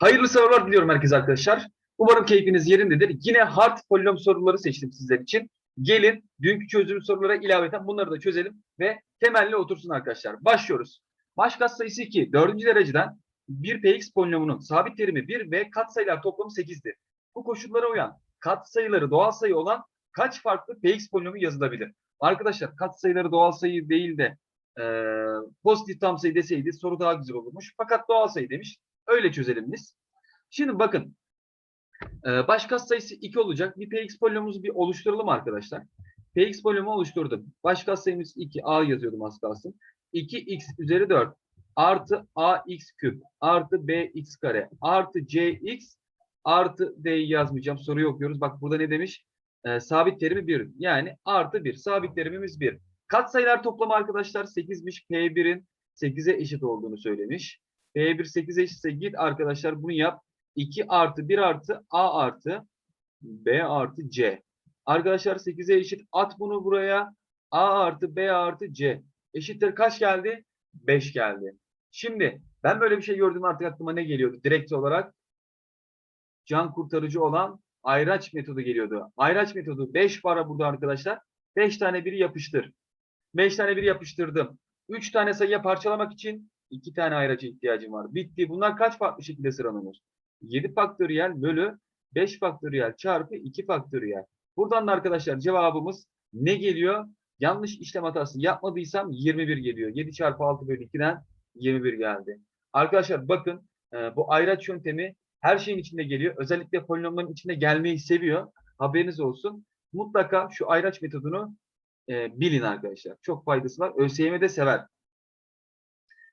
Hayırlı sınavlar diliyorum herkese arkadaşlar. Umarım keyfiniz yerindedir. Yine hard polinom soruları seçtim sizler için. Gelin dünkü çözdüğümüz sorulara ilaveten bunları da çözelim ve temelli otursun arkadaşlar. Başlıyoruz. Baş katsayısı 2. Dördüncü dereceden bir px polinomunun sabit terimi 1 ve katsayılar toplamı 8'dir. Bu koşullara uyan katsayıları doğal sayı olan kaç farklı px polinomu yazılabilir? Arkadaşlar katsayıları doğal sayı değil de e, pozitif tam sayı deseydi soru daha güzel olurmuş. Fakat doğal sayı demiş. Öyle çözelim biz. Şimdi bakın. E, baş katsayısı 2 olacak. Bir px polinomumuzu bir oluşturalım arkadaşlar. px polinomu oluşturdum. Baş katsayımız 2. a yazıyordum az kalsın. 2x üzeri 4 artı ax küp artı bx kare artı cx artı d'yi yazmayacağım. Soruyu okuyoruz. Bak burada ne demiş? E, sabit terimi 1. Yani artı 1. Sabit terimimiz 1. Katsayılar toplamı arkadaşlar 8'miş. P1'in 8'e eşit olduğunu söylemiş. P1 8'e eşitse git arkadaşlar bunu yap. 2 artı 1 artı A artı B artı C. Arkadaşlar 8'e eşit. At bunu buraya. A artı B artı C. Eşittir kaç geldi? 5 geldi. Şimdi ben böyle bir şey gördüm artık aklıma ne geliyordu? Direkt olarak can kurtarıcı olan ayraç metodu geliyordu. Ayraç metodu 5 para burada arkadaşlar. 5 tane biri yapıştır. 5 tane biri yapıştırdım. 3 tane sayıya parçalamak için 2 tane ayraca ihtiyacım var. Bitti. Bunlar kaç farklı şekilde sıralanır? 7 faktöriyel bölü 5 faktöriyel çarpı 2 faktöriyel. Buradan da arkadaşlar cevabımız ne geliyor? Yanlış işlem hatası yapmadıysam 21 geliyor. 7 çarpı 6 bölü 2'den 21 geldi. Arkadaşlar bakın e, bu ayraç yöntemi her şeyin içinde geliyor. Özellikle polinomların içinde gelmeyi seviyor. Haberiniz olsun. Mutlaka şu ayraç metodunu e, bilin arkadaşlar. Çok faydası var. ÖSYM de sever.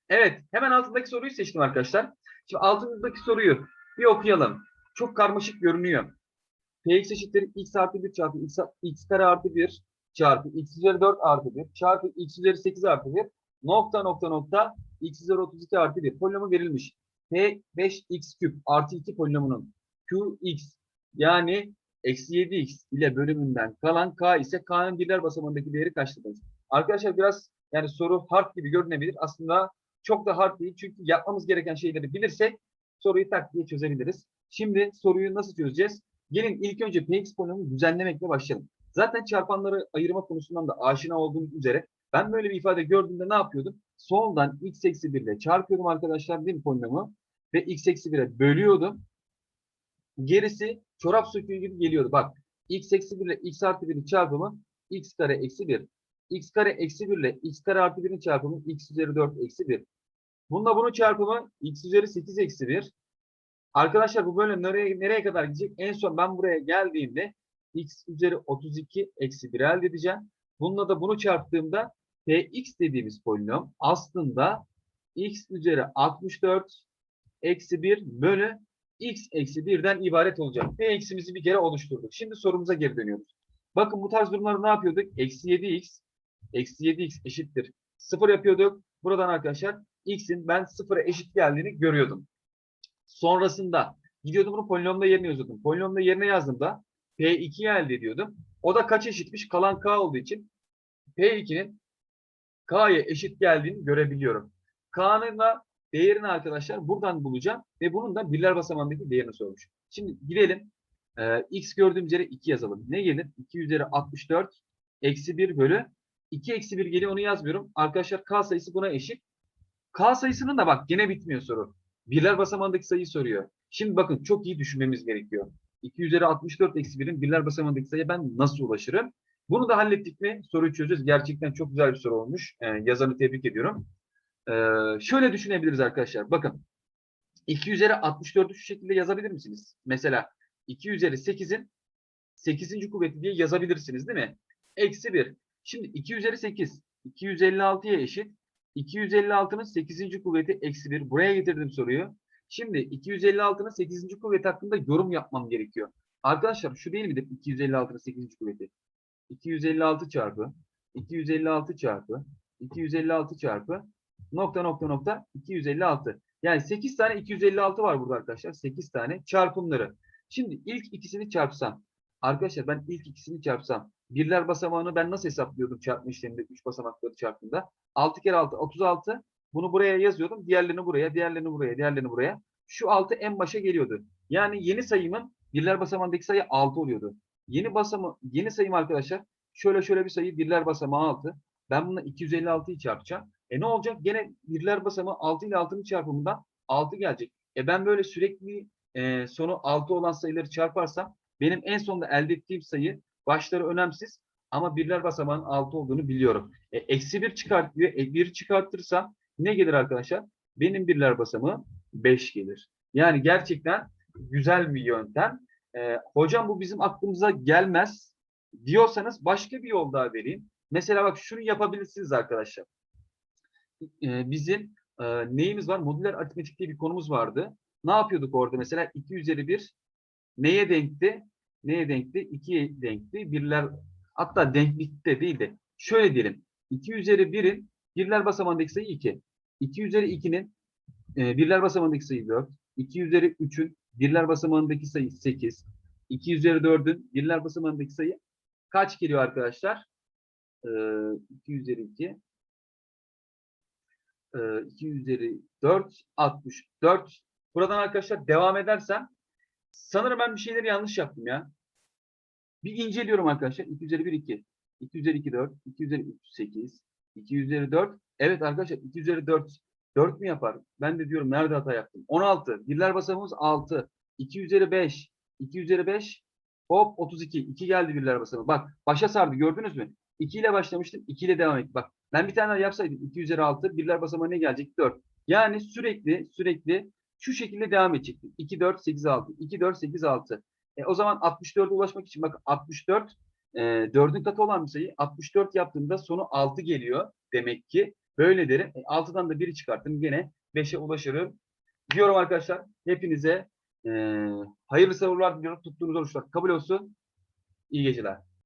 Evet. Hemen altındaki soruyu seçtim arkadaşlar. Şimdi altındaki soruyu bir okuyalım. Çok karmaşık görünüyor. Px eşittir x artı 1 çarpı x, x kare artı 1 çarpı x üzeri 4 artı 1 çarpı x üzeri 8 artı 1 nokta nokta nokta x üzeri 32 artı 1 polinomu verilmiş. P 5x küp artı 2 polinomunun qx yani eksi 7x ile bölümünden kalan k ise k'nın birler basamağındaki değeri kaçtır? Arkadaşlar biraz yani soru hard gibi görünebilir. Aslında çok da hard değil. Çünkü yapmamız gereken şeyleri bilirsek soruyu tak diye çözebiliriz. Şimdi soruyu nasıl çözeceğiz? Gelin ilk önce px polinomunu düzenlemekle başlayalım. Zaten çarpanları ayırma konusundan da aşina olduğumuz üzere ben böyle bir ifade gördüğümde ne yapıyordum? Soldan x eksi 1 ile çarpıyordum arkadaşlar değil mi polinomu? Ve x eksi 1'e bölüyordum. Gerisi çorap söküğü gibi geliyordu. Bak x eksi 1 ile x artı 1'in çarpımı x kare eksi 1. x kare eksi 1 ile x kare artı 1'in çarpımı x üzeri 4 eksi 1. Bununla bunun çarpımı x üzeri 8 eksi 1. Arkadaşlar bu böyle nereye, nereye kadar gidecek? En son ben buraya geldiğimde x üzeri 32 eksi 1 elde edeceğim. Bununla da bunu çarptığımda px dediğimiz polinom aslında x üzeri 64 eksi 1 bölü x eksi 1'den ibaret olacak. px'imizi bir kere oluşturduk. Şimdi sorumuza geri dönüyoruz. Bakın bu tarz durumlarda ne yapıyorduk? Eksi 7x eksi 7x eşittir. 0 yapıyorduk. Buradan arkadaşlar x'in ben 0'a eşit geldiğini görüyordum. Sonrasında gidiyordum bunu polinomda yerine yazıyordum. Polinomda yerine yazdığımda P2'yi elde ediyordum. O da kaç eşitmiş? Kalan K olduğu için P2'nin K'ya eşit geldiğini görebiliyorum. K'nın da değerini arkadaşlar buradan bulacağım ve bunun da birler basamağındaki değerini sormuş. Şimdi gidelim. Ee, X gördüğümüz yere 2 yazalım. Ne gelir? 2 üzeri 64 eksi 1 bölü 2 eksi 1 geliyor onu yazmıyorum. Arkadaşlar K sayısı buna eşit. K sayısının da bak gene bitmiyor soru. Birler basamağındaki sayıyı soruyor. Şimdi bakın çok iyi düşünmemiz gerekiyor. 2 üzeri 64 eksi 1'in birler basamağındaki sayıya ben nasıl ulaşırım? Bunu da hallettik mi soruyu çözeceğiz. Gerçekten çok güzel bir soru olmuş. Ee, yazanı tebrik ediyorum. Ee, şöyle düşünebiliriz arkadaşlar. Bakın 2 üzeri 64'ü şu şekilde yazabilir misiniz? Mesela 2 üzeri 8'in 8. kuvveti diye yazabilirsiniz değil mi? Eksi 1. Şimdi 2 üzeri 8 256'ya eşit. 256'nın 8. kuvveti eksi 1. Buraya getirdim soruyu. Şimdi 256'nın 8. kuvveti hakkında yorum yapmam gerekiyor. Arkadaşlar şu değil midir 256'nın 8. kuvveti? 256 çarpı 256 çarpı 256 çarpı nokta nokta nokta 256. Yani 8 tane 256 var burada arkadaşlar. 8 tane çarpımları. Şimdi ilk ikisini çarpsam. Arkadaşlar ben ilk ikisini çarpsam. Birler basamağını ben nasıl hesaplıyordum çarpma işleminde 3 basamakları çarptığında? 6 kere 6 36. Bunu buraya yazıyordum. Diğerlerini buraya, diğerlerini buraya, diğerlerini buraya. şu 6 en başa geliyordu. Yani yeni sayımın birler basamağındaki sayı 6 oluyordu. Yeni basama yeni sayım arkadaşlar şöyle şöyle bir sayı birler basamağı 6. Ben bununla 256'yı çarpacağım. E ne olacak? Gene birler basamağı 6 ile 6'nın çarpımından 6 gelecek. E ben böyle sürekli e, sonu 6 olan sayıları çarparsam benim en sonunda elde ettiğim sayı başları önemsiz ama birler basamağının 6 olduğunu biliyorum. E, eksi 1 çıkartıyor. E, 1 çıkartırsam ne gelir arkadaşlar? Benim birler basamağı 5 gelir. Yani gerçekten güzel bir yöntem. E, hocam bu bizim aklımıza gelmez diyorsanız başka bir yol daha vereyim. Mesela bak şunu yapabilirsiniz arkadaşlar. E, bizim e, neyimiz var? Modüler aritmetik diye bir konumuz vardı. Ne yapıyorduk orada mesela? 2 üzeri 1 neye denkti? Neye denkti? 2'ye denkti. Birler hatta denklikte değil de şöyle diyelim. 2 üzeri 1'in birler basamağındaki sayı 2. 2 üzeri 2'nin e, birler basamağındaki sayı 4. 2 üzeri 3'ün birler basamağındaki sayı 8. 2 üzeri 4'ün birler basamağındaki sayı kaç geliyor arkadaşlar? E, 2 üzeri 2. E, 2 üzeri 4, 64. Buradan arkadaşlar devam edersem sanırım ben bir şeyleri yanlış yaptım ya. Bir inceliyorum arkadaşlar. 2 üzeri 1, 2. 2 üzeri 2, 4. 2 üzeri 3, 8. 2 üzeri 4. Evet arkadaşlar 2 üzeri 4. 4 mü yapar? Ben de diyorum nerede hata yaptım? 16. Birler basamağımız 6. 2 üzeri 5. 2 üzeri 5. Hop 32. 2 geldi birler basamağı. Bak başa sardı gördünüz mü? 2 ile başlamıştım. 2 ile devam ettim. Bak ben bir tane daha yapsaydım 2 üzeri 6. Birler basamağı ne gelecek? 4. Yani sürekli sürekli şu şekilde devam edecektim. 2, 4, 8, 6. 2, 4, 8, 6. E, o zaman 64'e ulaşmak için bak 64 e, 4'ün katı olan bir sayı. 64 yaptığımda sonu 6 geliyor. Demek ki böyle derim. E, 6'dan da 1'i çıkarttım. Gene 5'e ulaşırım. Diyorum arkadaşlar. Hepinize e, hayırlı sabırlar diliyorum. Tuttuğunuz oruçlar kabul olsun. İyi geceler.